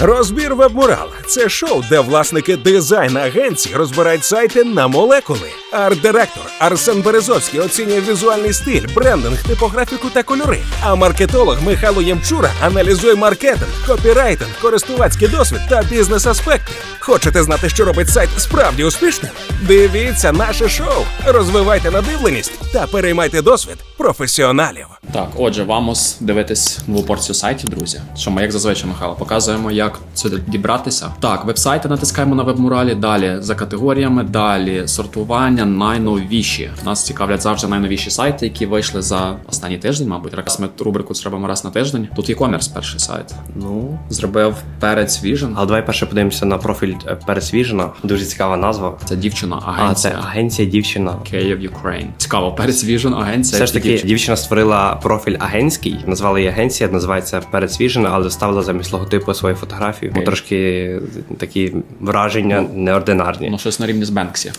Розбір вебмурал це шоу, де власники дизайн-агенцій розбирають сайти на молекули. Арт-директор Арсен Березовський оцінює візуальний стиль, брендинг, типографіку та кольори. А маркетолог Михайло Ємчура аналізує маркетинг, копірайтинг, користувацький досвід та бізнес-аспекти. Хочете знати, що робить сайт справді успішним? Дивіться наше шоу, розвивайте надивленість та переймайте досвід професіоналів. Так, отже, вамос дивитись нову порцію сайтів, друзі. Що ми, як зазвичай, Михайло, показуємо, як сюди дібратися. Так, веб-сайти натискаємо на веб-муралі, далі за категоріями, далі сортування найновіші. Нас цікавлять завжди найновіші сайти, які вийшли за останній тиждень, мабуть. Раз ми рубрику зробимо раз на тиждень. Тут e-commerce перший сайт. Ну, Зробив перець Vision. але давай перше подивимося на профіль е, Пересвіжена. Дуже цікава назва. Це дівчина, агенція. А, це агенція. дівчина. Kyiv Ukraine. Цікаво, перець Vision, агенція. Все ж таки, дівчина. дівчина створила профіль агентський, назвала її агенція, називається Пересвіжена, але ставила замість логотипу свою фотографію. Окей. Трошки такі враження неординарні. Ну, щось на рівні з Бенксі.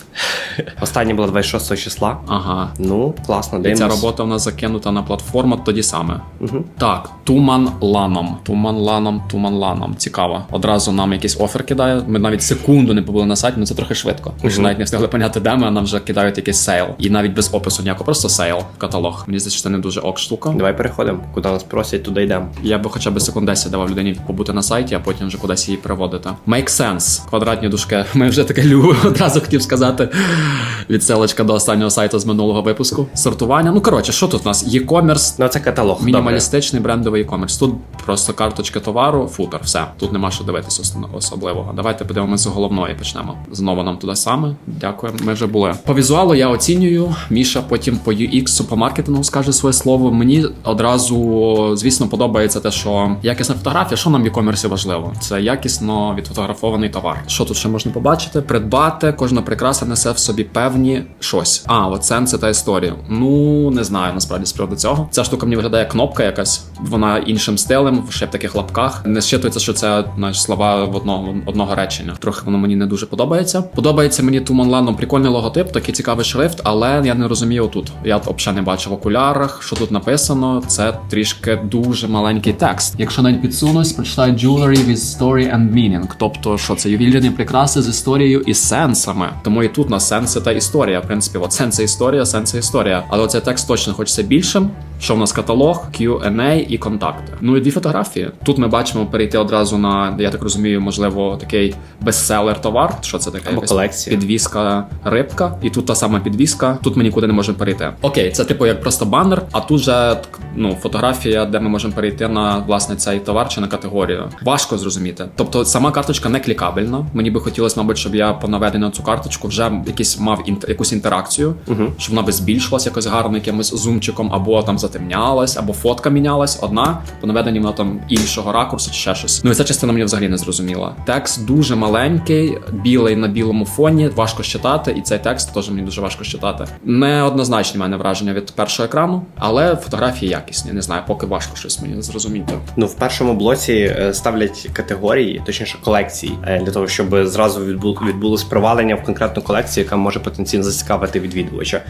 Остання була 26 числа. Ага. Ну, класно, І ця робота в нас закинута на платформу тоді саме. Так, Туман Ланом. Туман Ланом, Туман Ланом. Цікаво. Одразу нам якийсь офер кидає. Ми навіть секунду не побули на сайті, ну це трохи швидко. Ми ще навіть не встигли поняти, де ми, а нам вже кидають якийсь сейл. І навіть без опису ніякого, просто сейл в каталог. Мені здається, що це не дуже ок штука. Давай переходимо. Куди нас просять, туди йдемо. Я би хоча б секунд 10 давав людині побути на сайті, а потім вже кудись її переводити. Make sense. Квадратні дужки. Ми вже таке любимо, одразу хотів сказати. Відсилочка до останнього сайту з минулого випуску. Сортування. Ну коротше, що тут у нас? E-commerce, Ну, це каталог. Добре. Мінімалістичний брендовий e-commerce. Тут просто карточки товару, футер, все. Тут нема що дивитися особливого. Давайте подивимося з головної почнемо. Знову нам туди саме. Дякую. Ми вже були. По візуалу я оцінюю. Міша потім по UX, по маркетингу скаже своє слово. Мені одразу, звісно, подобається те, що якісна фотографія, що нам в e-commerce важливо. Це якісно відфотографований товар. Що тут ще можна побачити? Придбати, кожна прикраса несе в собі певні щось. А, от сенси та історія. Ну не знаю насправді з приводу цього. Ця штука мені виглядає кнопка якась. Вона іншим стилем, ще в таких лапках. Не щитується, що це знаєш, слова в одного одного речення. Трохи воно мені не дуже подобається. Подобається мені Туманланом прикольний логотип, такий цікавий шрифт, але я не розумію тут. Я взагалі не бачив в окулярах, що тут написано. Це трішки дуже маленький текст. Якщо навіть підсунусь, прочитаю jewelry with story and meaning. Тобто, що це ювелірні прикраси з історією і сенсами. Тому і тут на сенси та історія. В принципі, от сенси історія, сенси історія. Але оцей текст точно хочеться більшим. Що в нас каталог, Q&A і контакти. Ну і дві фотографії. Тут ми бачимо перейти одразу на, я так розумію, можливо, такий бестселер товар. Що це таке? Або колекція. Підвіска рибка, і тут та сама підвіска. Тут ми нікуди не можемо перейти. Окей, це типу як просто банер, а тут же ну, фотографія, де ми можемо перейти на власне цей товар чи на категорію. Важко зрозуміти. Тобто сама карточка не клікабельна. Мені би хотілося, мабуть, щоб я по наведенню на цю карточку вже якийсь мав інт- якусь інтеракцію, щоб вона би збільшилась якось гарно, якимось зумчиком, або там затемнялась, або фотка мінялась. Одна по наведенню вона там іншого ракурсу чи ще щось. Ну і ця частина мені взагалі не зрозуміла. Текст дуже маленький, білий на білому фоні, важко читати, і цей текст теж мені дуже важко читати. Неоднозначні мене враження від першого екрану, але фотографії якісні. Не знаю, поки важко щось мені зрозуміти. Ну, в першому блоці е, ставлять категорії, точніше колекції, е, для того, щоб зразу відбу- відбулось провалення в конкретну колекцію, яка може потенційно зацікавити відвідувача.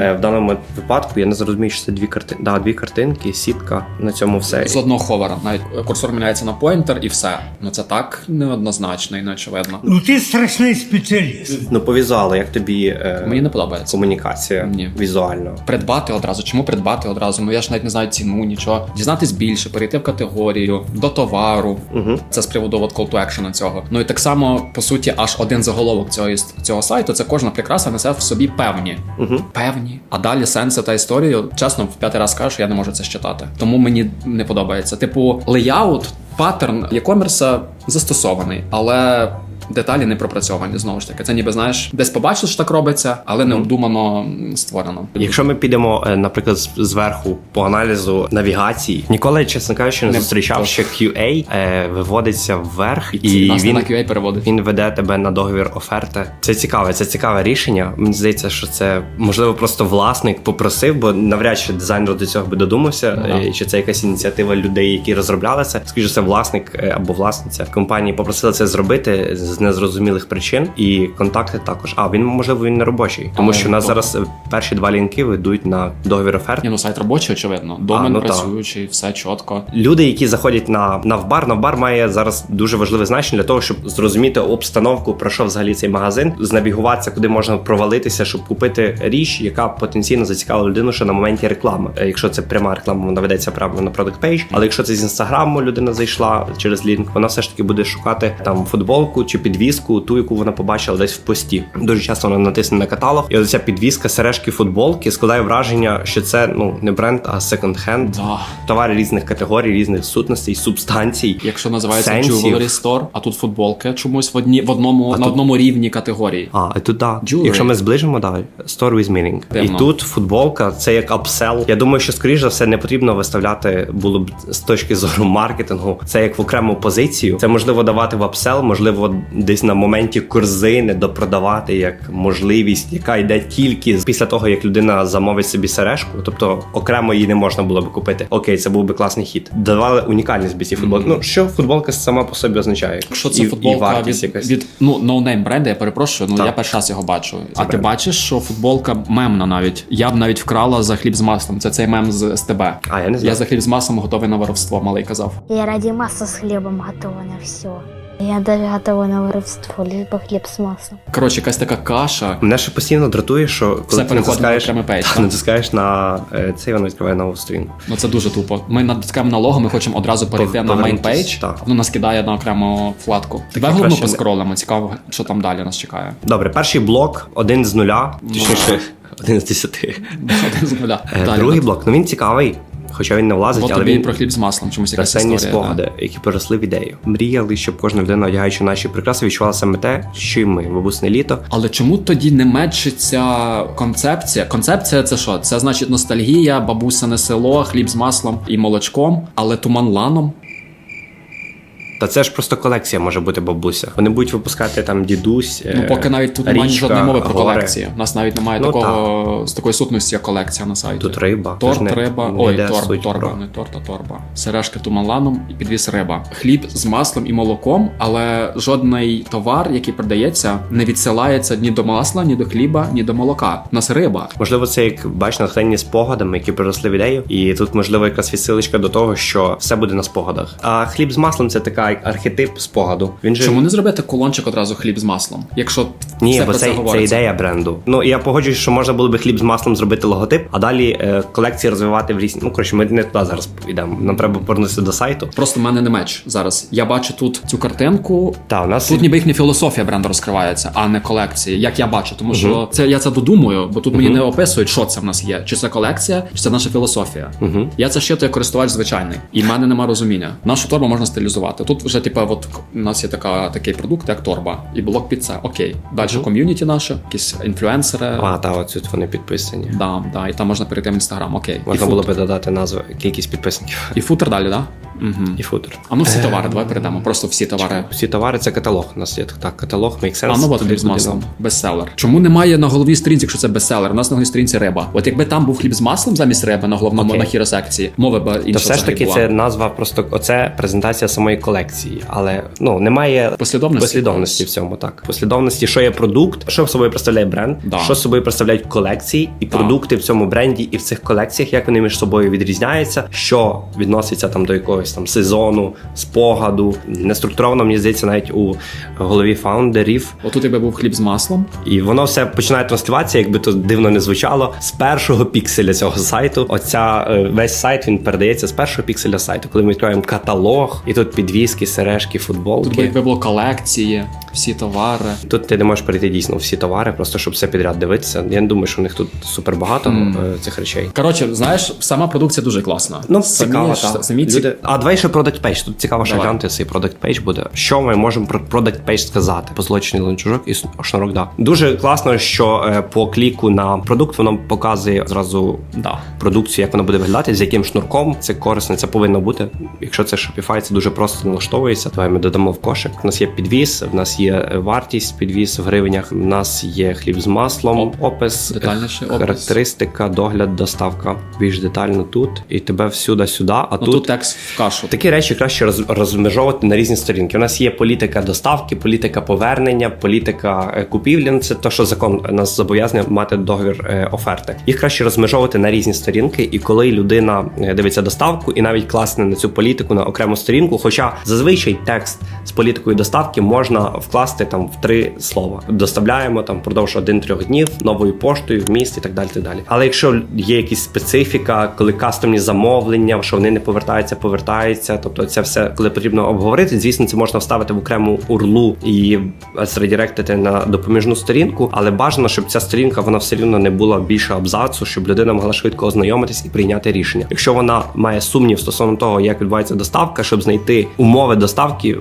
Е, В даному випадку я не зрозумів, що це дві картинки. Да, дві картинки, сітка. На цьому все. З одного ховера, навіть курсор міняється на поінтер і все. Ну це так неоднозначно і неочевидно. Ну ти страшний спеціаліст. Ну, по візуалу, як тобі е, Мені не подобається. комунікація Ні. візуально. Придбати одразу. Чому придбати одразу? Ну я ж навіть не знаю ціну, нічого. Дізнатись більше, перейти в категорію, до товару. Угу. Це з приводу от call to action цього. Ну і так само, по суті, аж один заголовок цього цього сайту. Це кожна прикраса несе в собі певні. Угу. Певні. А далі сенси та історію, чесно, в п'ятий раз кажу, що я не можу це считати. Тому мені не подобається. Типу, леяут, паттерн e-commerce застосований, але. Деталі не пропрацьовані знову ж таки. Це ніби знаєш, десь побачили, що так робиться, але не обдумано створено. Якщо ми підемо, е, наприклад, зверху по аналізу навігації, ніколи, чесно кажучи, не, Не зустрічав, що QA е, виводиться вверх, і, І він, на QA переводить. він веде тебе на договір оферти. Це цікаве, це цікаве рішення. Мені здається, що це можливо просто власник попросив, бо навряд чи дизайнер до цього би додумався. Ну, е, Чи це якась ініціатива людей, які розробляли це? Скажімо, це власник е, або власниця компанії попросили це зробити з незрозумілих причин. І контакти також. А він можливо він не робочий, тому Але що у нас добре. зараз е, перші два лінки ведуть на договір оферт. Ні, ну сайт робочий, очевидно. Домен ну, так. працюючий, все чітко. Люди, які заходять на навбар, навбар має зараз дуже важливе значення для того, щоб зрозуміти обстановку, про що взагалі цей магазин, знавігуватися, куди можна провалитися, щоб купити річ, яка потенційно зацікавила людину ще на моменті реклами. Е, Якщо це пряма реклама, вона ведеться прямо на продакт пейдж. Але якщо це з інстаграму людина зайшла через лінк, вона все ж таки буде шукати там футболку чи підвіску, ту, яку вона побачила десь в пості. Дуже часто вона натисне на каталог, і оця підвіска, сережки, футболки складає враження, що це ну не бренд, а секонд-хенд. Да. Товари різних категорій, різних сутностей, субстанцій. Якщо називається. Jewelry Store, а тут футболки чомусь в одні в одному на тут- одному рівні категорії. А, і тут да. Jewelry. Якщо ми зближимо, да, store with meaning. Дивно. І тут футболка, це як апсел. Я думаю, що скоріш за все не потрібно виставляти було б з точки зору маркетингу. Це як в окрему позицію. Це можливо давати в апсел, можливо, десь на моменті корзини допродавати як можливість, яка йде тільки після того, як людина замовить собі сережку. Тобто окремо її не можна було би купити. Окей, це був би класний хід. Давали унікальність без цієї футболки. Ну що футболка сама по собі означає? Якщо це І- і футболка вартість від, якась. від ну ноунейм бренду, я перепрошую. Ну Так. я перший раз його бачу. а ти бачиш, що футболка мемна навіть. Я б навіть вкрала за хліб з маслом. Це цей мем з СТБ. А, я не знаю. Я за хліб з маслом готовий на воровство, малий казав. Я ради масла с хлебом готова на все. Я даже готова на воровство, лишь бы хлеб с маслом. Коротше, якась така каша. Мене ще постійно дратує, що коли ти переходить на натискаєш, окремий пейдж, так? натискаєш на е, це, воно відкриває нову сторінку. Ну це дуже тупо. Ми натискаємо на лого, ми хочемо одразу перейти на мейн повернутись, пейдж. так. Воно нас кидає на окрему вкладку. Давай головну краще не- поскролимо. Цікаво, що там далі нас чекає. Добре, перший блок один з нуля, Ну. точніше, один з десяти. Один з нуля. Е, Далі. Другий блок, ну він цікавий, хоча він не влазить, Бо але тобі він про хліб з маслом, чомусь якась історія. спогади, які переросли в ідею. Мріяли, щоб кожна людина, одягаючи наші прикраси, відчувала саме те, що й ми, бабусне літо. Але чому тоді не мечиться концепція? Концепція це що? Це значить ностальгія, бабусине село, хліб з маслом і молочком, але туман ланом. Та це ж просто колекція може бути бабуся. Вони будуть випускати там дідусь. Ну е, поки навіть тут немає жодної мови про гори. колекції. У нас навіть немає Ну, такого з такої сутності, як колекція на сайті. Тут риба. Торт, не- риба, не ой, торб, торба, про- не торт, а торба. Сережки тумаланом і підвіс риба. Хліб з маслом і молоком, але жодний товар, який продається, не відсилається ні до масла, ні до хліба, ні до молока. У нас риба. Можливо, це як бач натхнені спогадами, які переросли в ідею, і тут можливо якраз відсилочка до того, що все буде на спогадах. А хліб з маслом це така архетип спогаду. Він же Чому не зробити колончик одразу хліб з маслом? Якщо ні, все бо про це, це це ідея бренду. Ну я погоджуюсь, що можна було би хліб з маслом зробити логотип, а далі е, колекції розвивати в різні. Ну коротше, ми не туди зараз йдемо. Нам треба повернутися до сайту. Просто в мене не меч зараз. Я бачу тут цю картинку. Та у нас Тут ніби їхня філософія бренду розкривається, а не колекції, як я бачу. Тому що це я це додумую, бо тут мені не описують, що це в нас є. Чи це колекція, чи це наша філософія. Я це ще то як користувач звичайний, і в мене нема розуміння. Нашу торбу можна стилізувати. Тут вже типа, от у нас є така такий продукт, як торба, і блок під це. Окей, далі ком'юніті наше, якісь інфлюенсери. а та оцю вони підписані. Да, да, і там можна перейти в інстаграм. Окей, Можна і, було би додати назву кількість підписників і футер далі, да? Угу. і футер. А ну всі товари, давай перейдемо. Просто всі товари. Всі товари це каталог. У нас є так, каталог, make sense. А ну от хліб з маслом, бестселер. Чому немає на головній сторінці, якщо це бестселер? У нас на головній сторінці риба. От якби там був хліб з маслом замість риби на головному Окей. на хіросекції, мови б інша Та все ж взагалі таки була. це назва, просто оце презентація самої колекції, але ну немає Послідовності. послідовності в цьому. Так, послідовності, що є продукт, що собою представляє бренд, Да. що собою представляють колекції і Да. продукти в цьому бренді, і в цих колекціях, як вони між собою відрізняються, що відноситься там до якогось там сезону, спогаду. Неструктуровано, мені здається, навіть у голові фаундерів. Отут якби був хліб з маслом. І воно все починає транслюватися, якби то дивно не звучало, з першого пікселя цього сайту. Оця е, весь сайт він передається з першого пікселя сайту, коли ми відкриваємо каталог, і тут підвіски, сережки, футболки. Тут би якби було колекції, всі товари. Тут ти не можеш перейти дійсно всі товари, просто щоб все підряд дивитися. Я не думаю, що у них тут супер багато е, цих речей. Коротше, знаєш, сама продукція дуже класна. Ну, Самі цікаво, ж- самі ці- Люди... А давай ще Product Page. Тут цікаво, що Давай. глянути цей Product Page буде. Що ми можемо про Product Page сказати? Позолочений ланцюжок і шнурок, да. Дуже класно, що е, по кліку на продукт воно показує зразу Да. продукцію, як вона буде виглядати, з яким шнурком. Це корисно, це повинно бути. Якщо це Shopify, це дуже просто налаштовується. Давай ми додамо в кошик. У нас є підвіз, в нас є е, вартість, підвіз в гривнях. У нас є хліб з маслом, Оп. опис, Детальніший опис. характеристика, догляд, доставка. Більш детально тут. І тебе всюди сюди. А Ну тут, тут текст вказує. Кашу. Такі речі краще роз, розмежовувати на різні сторінки. У нас є політика доставки, політика повернення, політика е, купівлі. Ну, Це те, що закон нас зобов'язує мати договір е, оферти. Їх краще розмежовувати на різні сторінки. І коли людина е, дивиться доставку, і навіть класне на цю політику на окрему сторінку. Хоча зазвичай текст з політикою доставки можна вкласти там в три слова. Доставляємо там впродовж один-трьох днів новою поштою в місті і так далі. так далі. Але якщо є якісь специфіка, коли кастомні замовлення, що вони не повертаються, повертаються, тобто це все, коли потрібно обговорити, звісно, це можна вставити в окрему урлу і зредіректити на допоміжну сторінку, але бажано, щоб ця сторінка вона все рівно не була більше абзацу, щоб людина могла швидко ознайомитись і прийняти рішення. Якщо вона має сумнів стосовно того, як відбувається доставка, щоб знайти умови доставки.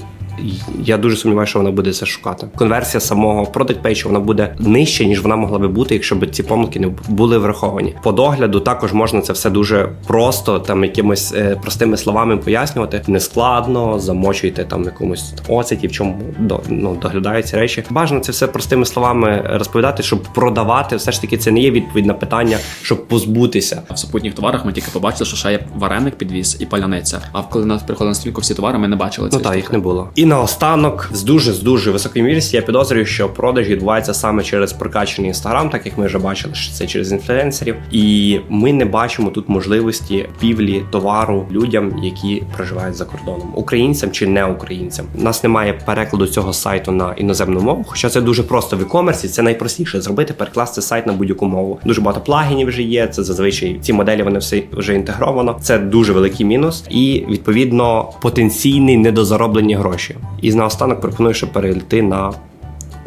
Я дуже сумніваюся, що вона буде це шукати. Конверсія самого product page, вона буде нижча, ніж вона могла би бути, якщо б ці помилки не були враховані. По догляду також можна це все дуже просто, там якимось е, простими словами пояснювати. Нескладно, замочуйте там якомусь оцеті, в чому до, ну, доглядаються речі. Бажано це все простими словами розповідати, щоб продавати. Все ж таки, це не є відповідь на питання, щоб позбутися. В супутніх товарах ми тільки побачили, що ще є вареник підвіз і паляниця. А коли нас приходили на стрінку всі товари, ми не бачили Ну так, їх не було. І наостанок, з дуже з дуже високою мірістю, я підозрюю, що продаж відбувається саме через прокачаний інстаграм, так як ми вже бачили, що це через інфлюенсерів. І ми не бачимо тут можливості півлі товару людям, які проживають за кордоном, українцям чи не українцям. У нас немає перекладу цього сайту на іноземну мову, хоча це дуже просто в e-commerce, це найпростіше зробити, перекласти сайт на будь-яку мову. Дуже багато плагінів вже є. Це зазвичай ці моделі вони все вже інтегровано. Це дуже великий мінус, і відповідно потенційний недозароблені гроші. І наостанок пропоную ще перейти на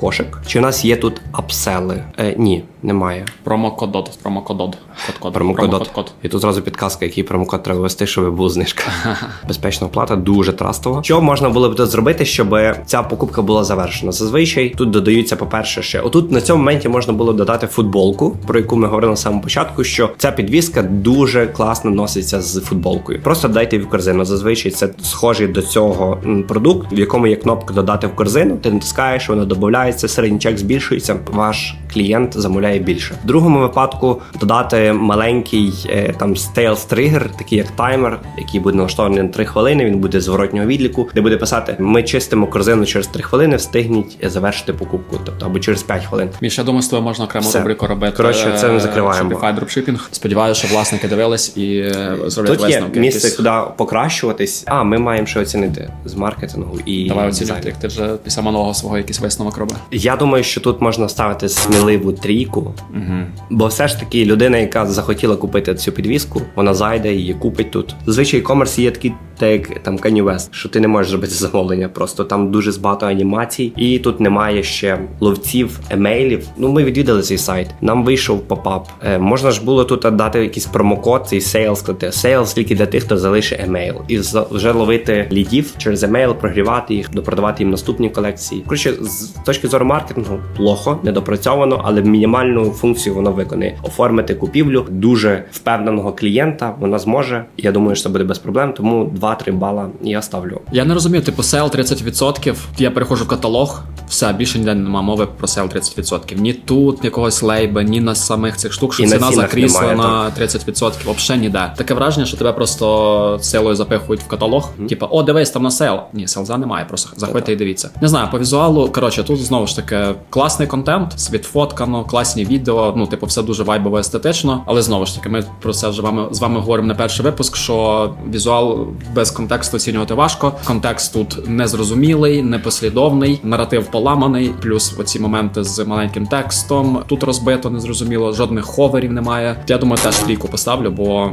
кошик. Чи у нас є тут апсели? Е, ні, немає. Промокодот, промокодот. Код-код. Промокод. І тут зразу підказка, який промокод треба ввести, щоб був знижка. Безпечна оплата дуже трастова. Що можна було б тут зробити, щоб ця покупка була завершена? Зазвичай тут додаються, по-перше, ще отут на цьому моменті можна було додати футболку, про яку ми говорили на самому початку. Що ця підвіска дуже класно носиться з футболкою. Просто дайте в корзину. Зазвичай це схожий до цього продукт, в якому є кнопка додати в корзину. Ти натискаєш, вона додається, середній чек збільшується. Ваш клієнт замовляє більше. В другому випадку додати маленький е, там стейлс тригер, такий як таймер, який буде налаштований на 3 хвилини. Він буде зворотнього відліку, де буде писати: Ми чистимо корзину через 3 хвилини, встигніть завершити покупку, тобто або через 5 хвилин. Міш, я думаю, з тобою можна окрему Все. рубрику робити. Коротше, це ми е, закриваємо. Shopify дропшипінг. Сподіваюся, що власники дивились і е, зроблять Тут є місце, куди покращуватись. А ми маємо ще оцінити з маркетингу і Давай оцінювати, як ти вже після малого свого якийсь висновок робив. Я думаю, що тут можна ставити сміливу трійку, бо все ж таки людина, яка захотіла купити цю підвіску, вона зайде і її купить тут. Звичай, e-commerce є такі, так як там Kanye West, що ти не можеш зробити замовлення. Просто там дуже багато анімацій, і тут немає ще ловців, емейлів. Ну ми відвідали цей сайт. Нам вийшов попап. Е, можна ж було тут дати якийсь промокод, цей sales, сказати sales тільки для тих, хто залишить емейл, і вже ловити лідів через емейл, прогрівати їх, допродавати їм наступні колекції. Коротше, з точки зору маркетингу, плохо, недопрацьовано, але мінімальну функцію воно виконує. Оформити купівлю дуже впевненого клієнта. Вона зможе. Я думаю, що це буде без проблем. Тому 2-3 бала я ставлю. Я не розумію, типу, сел 30%, я переходжу в каталог, все, більше ніде немає мови про сел 30%. Ні тут якогось лейба, ні на самих цих штук, що І на ціна цінах немає, на 30%, взагалі ніде. Таке враження, що тебе просто силою запихують в каталог. Типа, о, дивись, там на сел. Ні, селза немає, просто заходьте і дивіться. Не знаю, по візуалу, коротше, тут знову ж таки класний контент, відфоткано, класні відео. Ну, типу, все дуже вайбово естетично. Але знову ж таки, ми про це вже вами з вами говоримо на перший випуск. Що візуал без контексту оцінювати важко. Контекст тут незрозумілий, непослідовний, наратив поламаний, плюс оці моменти з маленьким текстом. Тут розбито, незрозуміло, жодних ховерів немає. Я думаю, теж трійку поставлю, бо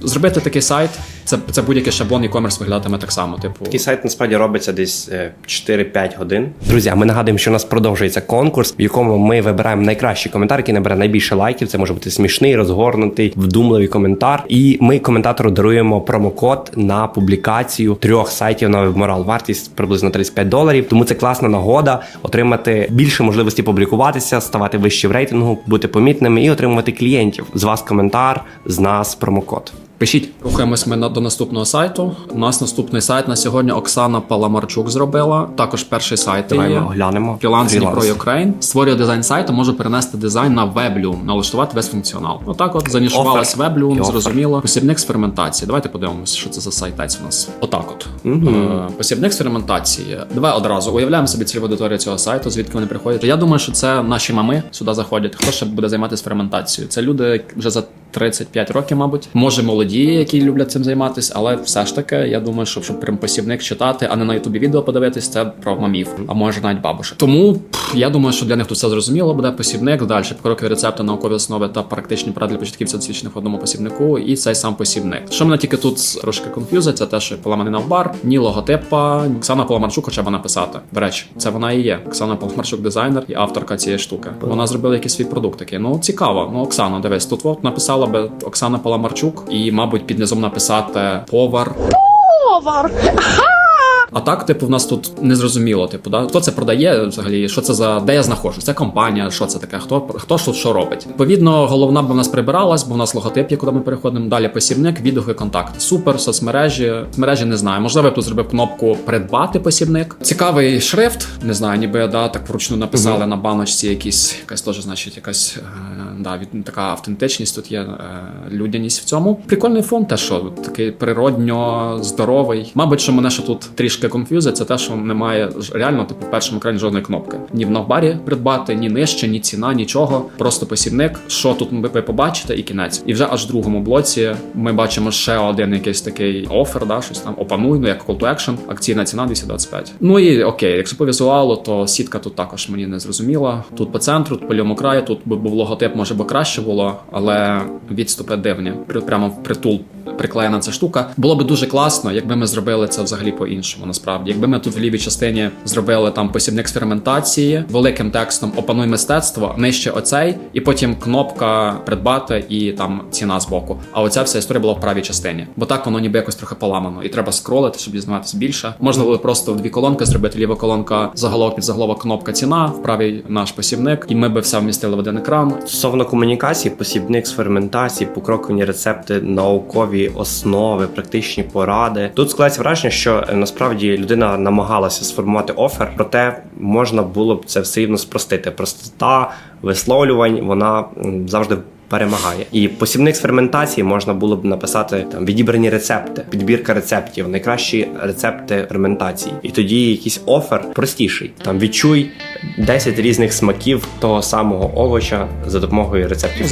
зробити такий сайт це, це будь-який шаблон e-commerce виглядатиме так само. Типу, Такий сайт насправді робиться десь е, 4-5 годин. Друзі, а ми нагадуємо, що у нас продовжується конкурс, в якому ми вибираємо найкращий коментар, який набере найбільше лайків. Це може бути смішний, розгорнутий, вдумливий коментар. І ми коментатору даруємо промокод на публікацію трьох сайтів на WebMoral. Вартість приблизно 35 доларів. Тому це класна нагода отримати більше можливості публікуватися, ставати вище в рейтингу, бути помітними і отримувати клієнтів. З вас коментар, з нас промокод. Пишіть. Рухаємось ми до наступного сайту. У нас наступний сайт на сьогодні Оксана Паламарчук зробила. Також перший сайт Давай є. ми оглянемо. Freelance. Pro Ukraine. Створює дизайн сайту, може перенести дизайн на WebLoom, налаштувати весь функціонал. Отак от занішувалась офер. зрозуміло. Посібник з ферментації. Давайте подивимося, що це за сайтець у нас. Отак от. Е, Посібник з ферментації. Давай одразу уявляємо собі цільову аудиторію цього сайту, звідки вони приходять. Я думаю, що це наші мами сюди заходять. Хто ще буде займатися ферментацією? Це люди вже за 35 років, мабуть. Може, молоді, які люблять цим займатися, але все ж таки, я думаю, що щоб прям посібник читати, а не на Ютубі відео подивитись, це про мамів, а може навіть бабушек. Тому пф, я думаю, що для них тут все зрозуміло. Буде посібник, далі покрокові рецепти, наукові основи та практичні поради для початківців досліджених в одному посібнику, і цей сам посібник. Що мене тільки тут трошки конфюзить, це те, що поламаний навбар, ні логотипа, Оксана Паламарчук хоча б написати. До речі, це вона і є. Оксана Паламарчук, дизайнер і авторка цієї штуки. Вона зробила якийсь свій продукт такий. Ну цікаво. Ну, Оксана, дивись, тут от написала би Оксана Паламарчук, і, мабуть, під низом написати повар. А так, типу, в нас тут незрозуміло, типу, да? хто це продає взагалі, що це за де я знаходжусь? Це компанія, що це таке? Хто хто що, що робить? Відповідно, головна б в нас прибиралась, бо в нас логотип, є, куди ми переходимо. Далі посібник, відгуки, контакт. Супер, соцмережі. Мережі не знаю. Можливо, я тут зробив кнопку придбати посібник. Цікавий шрифт. Не знаю, ніби да, так вручну написали на баночці якісь якась теж, значить, якась е, да, від, така автентичність. Тут є е, людяність в цьому. Прикольний фон, те, що такий природньо здоровий. Мабуть, що мене ще тут трішки конфюзить, це те, що немає реально типу в першому екрані жодної кнопки. Ні в навбарі придбати, ні нижче, ні ціна, нічого. Просто посібник. Що тут ви побачите, і кінець. І вже аж в другому блоці ми бачимо ще один якийсь такий офер, да, щось там опануй, ну як call to action, акційна ціна 225. Ну і окей, якщо по візуалу, то сітка тут також мені не зрозуміла. Тут по центру, тут по лівому краю, тут би був логотип, може би краще було, але відступи дивні. Прямо в притул приклеєна ця штука. Було би дуже класно, якби ми зробили це взагалі по-іншому. Насправді, якби ми тут в лівій частині зробили там посібник з ферментації, великим текстом опануй мистецтво, нижче оцей, і потім кнопка придбати і там ціна збоку. А оця вся історія була в правій частині. Бо так воно ніби якось трохи поламано, і треба скролити, щоб дізнаватися більше. Можна було просто в дві колонки зробити ліва колонка, заголовок під заголовок кнопка ціна, в правій наш посібник, і ми би все вмістили в один екран. Стосовно комунікації, посібник з ферментації, покрокові рецепти, наукові основи, практичні поради. Тут складається враження, що е, насправді людина намагалася сформувати офер, проте можна було б це все рівно спростити. Простота висловлювань вона завжди. Перемагає і посібник з ферментації можна було б написати там відібрані рецепти, підбірка рецептів, найкращі рецепти ферментації. І тоді якийсь офер простіший. Там відчуй 10 різних смаків того самого овоча за допомогою рецептів.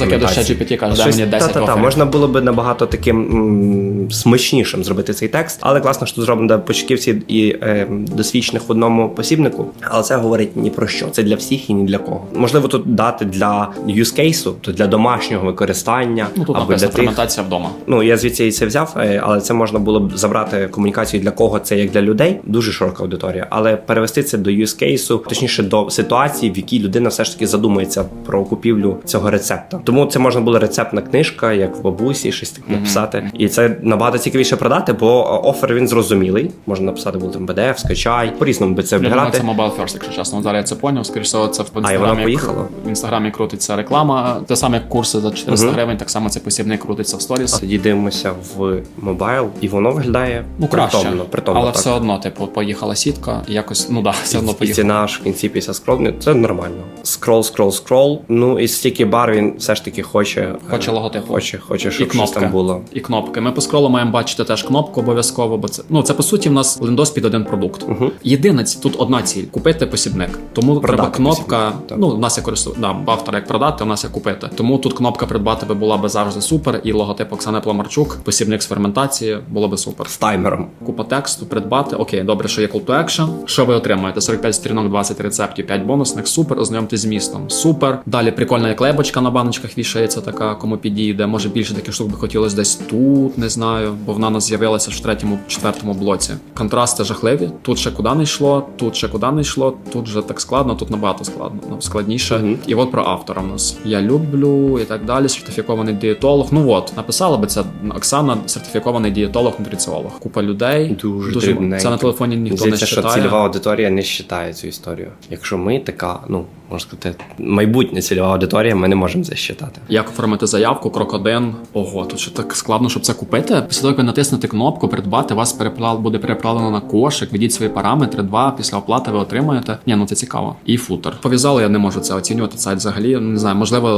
Кажеш, дай Щось- мені 10 та-та-та, можна було б набагато таким м, смачнішим зробити цей текст, але класно, що тут зроблено для початківців і е, досвідчених в одному посібнику. Але це говорить ні про що. Це для всіх і ні для кого. Можливо, тут дати для use кейсу, то для домашнього використання Ну тут або для тих. вдома. Ну я звідси і це взяв, е, але це можна було б забрати комунікацію для кого це як для людей. Дуже широка аудиторія, але перевести це до use кейсу, точніше до ситуації, в якій людина все ж таки задумується про купівлю цього рецепта. Тому це можна було рецептна книжка, як в бабусі, щось таке написати. І це набагато цікавіше продати, бо офер він зрозумілий. Можна написати було там PDF, скачай, по різному би це Я це Mobile First, якщо чесно. Зараз я це поняв. Скоріше це в А, і вона поїхала? В інстаграмі крутиться реклама. Те саме як курси за 400 гривень, так само цей посібник крутиться в сторіс. Тоді дивимося в мобайл, і воно виглядає Ну краще, притомно, притомно але так. все одно, типу, поїхала сітка, і якось, ну да, все одно І поїхала. ціна ж в кінці після скролу, це нормально. Скрол, скрол, скрол. Ну і стільки бар він все ж таки хоче. Хоче е, логотипу. Хоче, хоче, І щоб щось кнопки. там було. І кнопки. Ми по скролу маємо бачити теж кнопку обов'язково, бо це ну це по суті в нас лендос під один продукт. Мгм. Єдина ці- тут одна ціль купити посібник. Тому Продати треба кнопка. посібник, так. Ну, у нас є користу да, автор як продати, у нас як купити. Тому тут кнопка придбати би була би завжди супер, і логотип Оксани Пламарчук, посібник з ферментації було би супер. З таймером. Купа тексту, придбати. Окей, добре, що є call to action. Що ви отримаєте? 45 сторінок, 20 рецептів, 5 бонусних. Супер, ознайомтесь з містом. Супер. Далі прикольна як лейбочка на баночках вішається, така, кому підійде. Може більше таких штук би хотілося десь тут, не знаю, бо вона нас з'явилася в третьому, четвертому блоці. Контрасти жахливі. Тут ще куди не йшло, тут ще куди не йшло, тут вже так складно, тут набагато складно, складніше. Мгм. І от про автора в нас. Я люблю і так далі. Сертифікований дієтолог. Ну от, написала би це Оксана, сертифікований дієтолог, нутриціолог. Купа людей. Дуже, Дуже це на телефоні ніхто не читає. що цільова аудиторія не вважає цю історію. Якщо ми така, ну можна сказати, майбутня цільова аудиторія, ми не можемо засчитати. Як оформити заявку, крок один. Ого, тут ще так складно, щоб це купити. Після того, як ви натиснете кнопку придбати, вас переплав буде переправлено на кошик. Введіть свої параметри. Два після оплати ви отримаєте. Ні, ну це цікаво. І футер. Пов'язали, я не можу це оцінювати. Сайт взагалі не знаю. Можливо,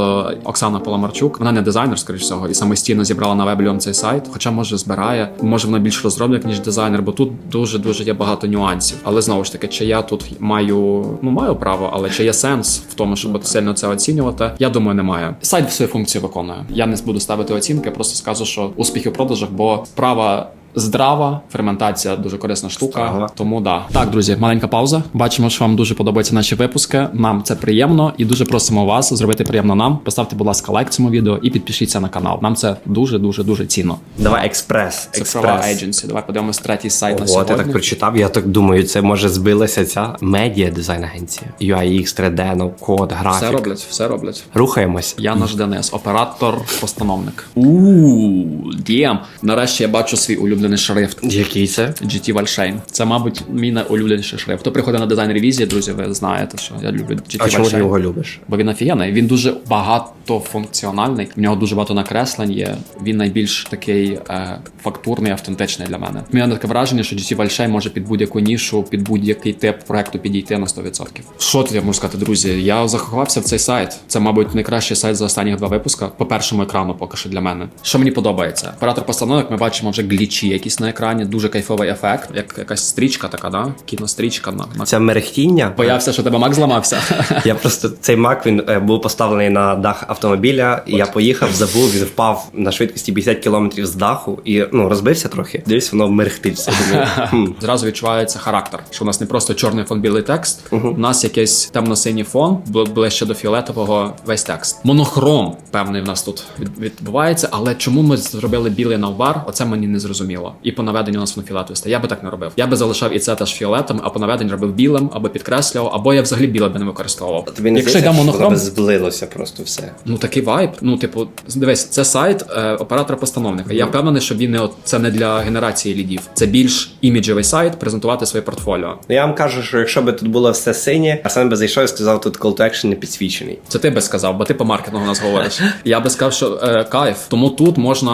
Оксана Паламарчук. Вона не дизайнер, скоріш всього, і самостійно зібрала на вебі цей сайт. Хоча може збирає, може вона більш розробник ніж дизайнер, бо тут дуже дуже є багато нюансів. Але знову ж таки, чи я тут маю ну маю право, але чи є сенс в тому, щоб сильно це оцінювати? Я думаю, немає. Сайт свою функцію виконує. Я не буду ставити оцінки, просто скажу, що успіхи в продажах, бо справа. Здрава, ферментація дуже корисна штука. Ага. Тому да. Так, друзі, маленька пауза. Бачимо, що вам дуже подобаються наші випуски. Нам це приємно і дуже просимо вас зробити приємно нам. Поставте, будь ласка, лайк цьому відео і підпишіться на канал. Нам це дуже дуже дуже цінно. Давай експрес. Експрес. Agency. Давай подивимось третій сайт на О, сьогодні. ти так прочитав, я так думаю, це може збилася ця медіа дизайн агенція. UIX, 3D, no код, графік. Все роблять, все роблять. Рухаємось. Я наш Денис, оператор, постановник. Ууу, дієм. Нарешті я бачу свій улюблений шрифт. Який це? GT Wallshine. Це, мабуть, мій найулюбленіший шрифт. Хто приходить на дизайн ревізії, друзі, ви знаєте, що я люблю GT А чому ти його любиш? Бо він офігенний. Він дуже багатофункціональний. В нього дуже багато накреслень є. Він найбільш такий е, фактурний, автентичний для мене. У мене таке враження, що GT Wallshine може під будь-яку нішу, під будь-який тип проекту підійти на 100%. Що тут я можу сказати, друзі? Я закохався в цей сайт. Це, мабуть, найкращий сайт за останні два випуска. По першому екрану, поки що для мене. Що мені подобається? Оператор постановок ми бачимо вже глічі якісь на екрані, дуже кайфовий ефект, як якась стрічка така, да? Кінострічка на, на... Це мерехтіння. Боявся, що тебе Мак зламався. Я просто цей мак він е, був поставлений на дах автомобіля. І я поїхав, забув, він впав на швидкості 50 км з даху і ну розбився трохи. Дивись, воно мерехтить все. Зразу відчувається характер, що у нас не просто чорний фон, білий текст. У нас якийсь темно-синій фон, ближче до фіолетового весь текст. Монохром певний в нас тут відбувається, але чому ми зробили білий навбар? Оце мені не зрозуміло. І по наведенню у нас воно фіолетове стає. Я би так не робив. Я би залишав і це теж фіолетом, а по наведенню робив білим, або підкреслював, або я взагалі біле би не використовував. Тобі не Якщо йде здається, монохром, би зблилося просто все. Ну такий вайб. Ну, типу, дивись, це сайт е, оператора-постановника. Я впевнений, що він не от це не для генерації лідів. Це більш іміджевий сайт, презентувати своє портфоліо. Ну я вам кажу, що якщо би тут було все синє, Арсен би зайшов і сказав, тут call to action не підсвічений. Це ти би сказав, бо ти по маркетингу нас говориш. Я би сказав, що е, кайф. Тому тут можна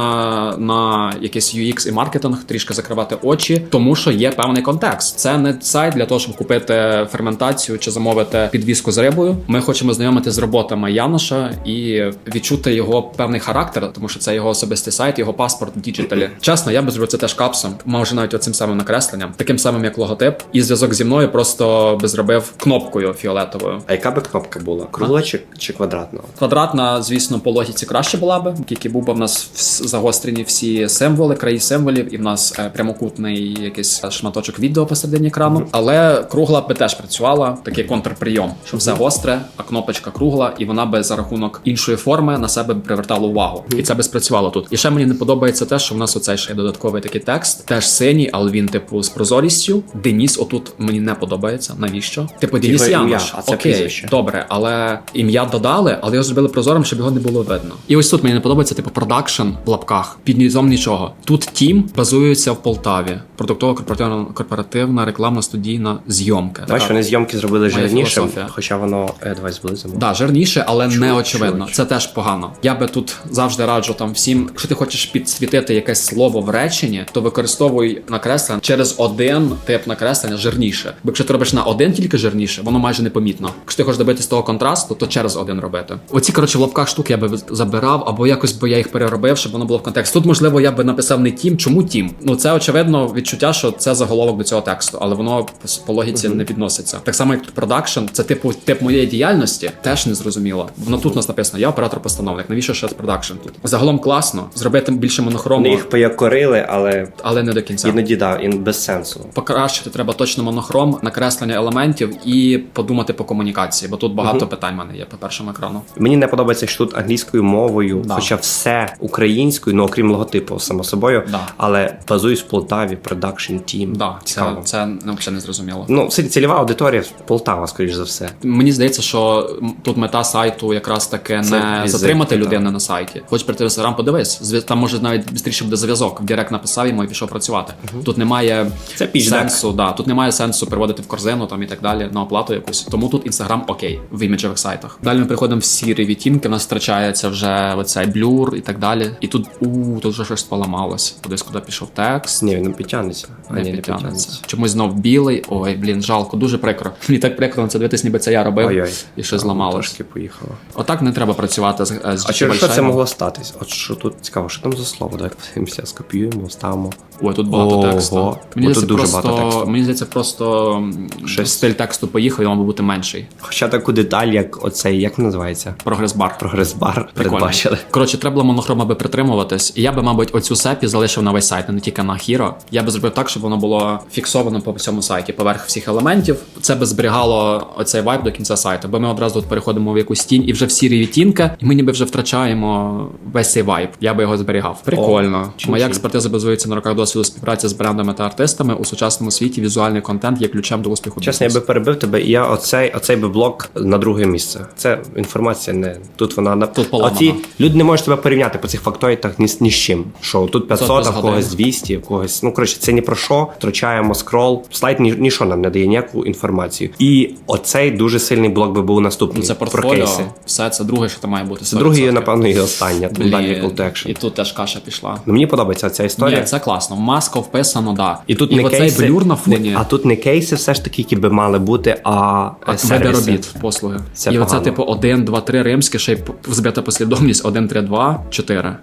на якийсь UX і маркетинг трішки закривати очі, тому що є певний контекст. Це не сайт для того, щоб купити ферментацію чи замовити підвіску з рибою. Ми хочемо знайомити з роботами Яноша і відчути його певний характер, тому що це його особистий сайт, його паспорт в діджиталі. Чесно, я би зробив це теж капсом, може навіть оцим самим накресленням, таким самим як логотип, і зв'язок зі мною просто би зробив кнопкою фіолетовою. А яка би кнопка була? Кругла чи, чи квадратна? Квадратна, звісно, по логіці краще була би, тільки був би в нас загострені всі символи, краї символів, і в нас е, прямокутний якийсь шматочок відео посередині екрану. Але кругла би теж працювала, такий контрприйом, що все гостре, а кнопочка кругла, і вона би за рахунок іншої форми на себе привертала увагу. І це би спрацювало тут. І ще мені не подобається те, що в нас оцей ще додатковий такий текст, теж синій, але він, типу, з прозорістю. Деніс отут мені не подобається. Навіщо? Типу, Деніс ім'я, Янош. а це Окей. Добре, але ім'я додали, але його зробили прозорим, щоб його не було видно. І ось тут мені не подобається, типу, продакшн в лапках. Під низом нічого. Тут тім базується в Полтаві. Продуктова корпоративна корпоративна рекламна студійна зйомка. Бачиш, вони зйомки зробили моя жирнішим, хоча воно е, давай зблизимо. Да, жирніше, але не очевидно. чуть. Це теж погано. Я би тут завжди раджу там всім, якщо ти хочеш підсвітити якесь слово в реченні, то використовуй накреслення через один тип накреслення жирніше. Бо якщо ти робиш на один тільки жирніше, воно майже непомітно. Якщо ти хочеш добитись того контрасту, то через один робити. Оці коротше в лапках штуки я би забирав, або якось би я їх переробив, щоб воно було в контекст. Тут можливо я би написав не тім, чому тім. Ну це очевидно відчуття, що це заголовок до цього тексту, але воно по логіці не підноситься. Так само, як продакшн, це типу тип моєї діяльності, теж не зрозуміло. Воно тут у нас написано: я оператор-постановник. Навіщо ще продакшн тут? Загалом класно, зробити більше монохрому, Вони їх поякорили, але але не до кінця. іноді да, і без сенсу. Покращити треба точно монохром, накреслення елементів і подумати по комунікації, бо тут багато питань в мене є по першому екрану. Мені не подобається, що тут англійською мовою, Да. хоча все українською, ну окрім логотипу, само собою. Да. Але базуюсь в Полтаві, продакшн тім. Да, це, Цікаво. це ну, взагалі не зрозуміло. Ну, ці- цільова аудиторія Полтава, скоріш за все. Мені здається, що тут мета сайту якраз таки Це не візит, затримати так. людину на сайті. Хоч прийти в інстаграм, подивись. зв'я- Там може навіть швидше буде зв'язок. В Директ написав йому і пішов працювати. Тут немає Це сенсу, да, тут немає сенсу переводити в корзину там і так далі на оплату якусь. Тому тут інстаграм окей в іміджевих сайтах. Далі ми приходимо в сірі відтінки, у нас втрачається вже оцей блюр і так далі. І тут у тут вже щось поламалось. Кудись куди пішов текст. Ні, він не підтягнеться. А, Не ні, не підтягнеться. підтягнеться. Чомусь знов білий. Ой, блін, жалко, дуже прикро. Мені так прикро на це дивитись, ніби це я робив Ой-ой. і щось зламалось. Трошки поїхало. Отак не треба працювати з, з А через що це могло статись? От що тут цікаво, що там за слово? Давай подивимося, скопіюємо, вставимо. Ой, тут багато Ого. тексту. Мені здається, дуже просто, багато тексту. Мені здається, просто Щось- стиль тексту поїхав, і він мав бути менший. Хоча таку деталь, як оцей, як називається? Прогрес-бар. Прогрес-бар Прикольно. передбачили. Коротше, треба було монохрома би притримуватись. І я би, мабуть, оцю сепі залишив на весь сайт, а не тільки на Hero. Я би зробив так, щоб воно було фіксовано по всьому сайті, поверх всіх елементів. Це би зберігало оцей вайб до кінця сайту. Бо ми одразу тут переходимо в якусь тінь і вже в сірі відтінки, і ми ніби вже втрачаємо весь цей вайб. Я би його зберігав. Прикольно. чим Моя експертиза базується на роках досвіду співпраці з брендами та артистами у сучасному світі. Візуальний контент є ключем до успіху. Чесно, я би перебив тебе, і я оцей, оцей би блок на друге місце. Це інформація не тут вона на Тут. Оці люди не можуть тебе порівняти по цих фактоїдах ні, ні з чим. Що тут 500, а в 500 когось 200, в когось. Ну коротше, це ні про що. Втрачаємо скрол. Слайд ні, ніщо нам не дає ніяку інформацію. І оцей дуже сильний блок би був наступний. Ну, це про кейси. все це друге, що там має бути. Це 100%. напевно, і останнє. Тут далі action. І тут теж каша пішла. Ну, Мені подобається ця історія. Ні, це класно. Маска вписано, да. І тут і не кейси, блюр на фоні. не- а тут не кейси, все ж таки, які би мали бути, а, а а сервіси. робіт, послуги. Це і оце, типу, 1, 2, 3 римське, ще й п- послідовність 1, 3, 2, 4.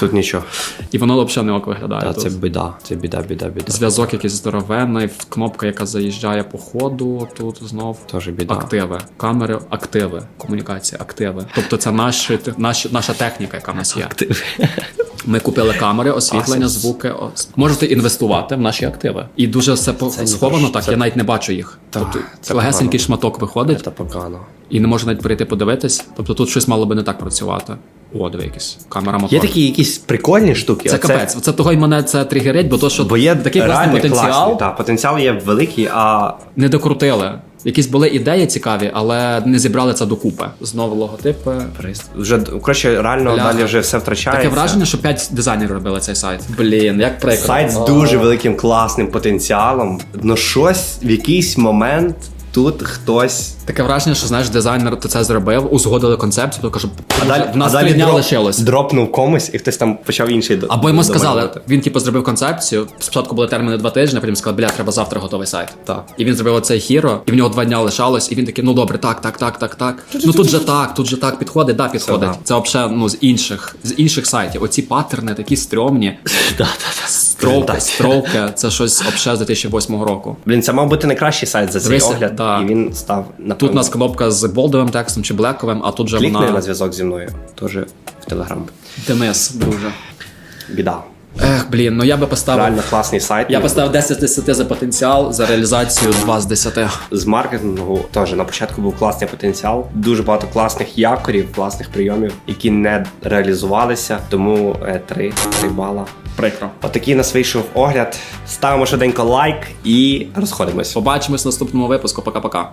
Тут нічого. І воно взагалі не ок виглядає. Та, тут. це біда. Це біда, біда, біда. Зв'язок якийсь здоровенний, кнопка, яка заїжджає по ходу, тут знов. Тоже біда. Активи, камери, активи, комунікація, активи. Тобто це наші, наші, наша техніка, яка в нас є. Ми купили камери, освітлення, звуки. Можете інвестувати в наші активи. І дуже все по- сховано так, Це- я навіть не бачу їх. Та, тобто це легесенький погано. шматок виходить, Це погано. і не можу навіть прийти подивитись. Тобто тут щось мало би не так працювати. О, диви якийсь камера мотор. Є такі якісь прикольні штуки. Це капець. Це того й мене це тригерить, бо то, що Бо є такий класний потенціал класні, та, потенціал є великий, а не докрутили. Якісь були ідеї цікаві, але не зібрали це докупи. Знову логотипи. Прист. вже коротше, реально Бля. далі вже все втрачається. Таке враження, що 5 дизайнерів робили цей сайт. Блін, як прикро. Сайт з дуже великим класним потенціалом. Ну щось в якийсь момент тут хтось. Таке враження, що знаєш, дизайнер це зробив, узгодили концепцію, то каже, А далі, в нас а далі три дня дроп- лишилось. дропнув комусь, і хтось там почав інший до- Або йому сказали, домалювати. він типу зробив концепцію. Спочатку були терміни два тижні, потім сказали, бля, треба завтра готовий сайт. Так. І він зробив оцей хіро, і в нього два дня лишалось, і він такий, ну добре, так, так, так, так, так. Ну тут же так, тут же так підходить, да, підходить. да. Це взагалі ну, з інших, з інших сайтів. Оці паттерни такі стрьомні. Строуки, Так. строуки, це щось взагалі з 2008 року. Блін, це мав бути найкращий сайт за цей Дивися, огляд, да. і він став напевно. Тут у нас кнопка з болдовим текстом чи блековим, а тут же клікни вона на зв'язок зі мною. Теж в Телеграм. Денис, друже. Біда. Ех, блін, ну я би поставив. Реально класний сайт. Я поставив 10 з 10 за потенціал, за реалізацію 2 з 10. з маркетингу теж на початку був класний потенціал. Дуже багато класних якорів, класних прийомів, які не реалізувалися. Тому е, три, три бала. Прикро. Отакий нас вийшов огляд. Ставимо швиденько лайк і розходимось. Побачимось в наступному випуску. Пока-пока.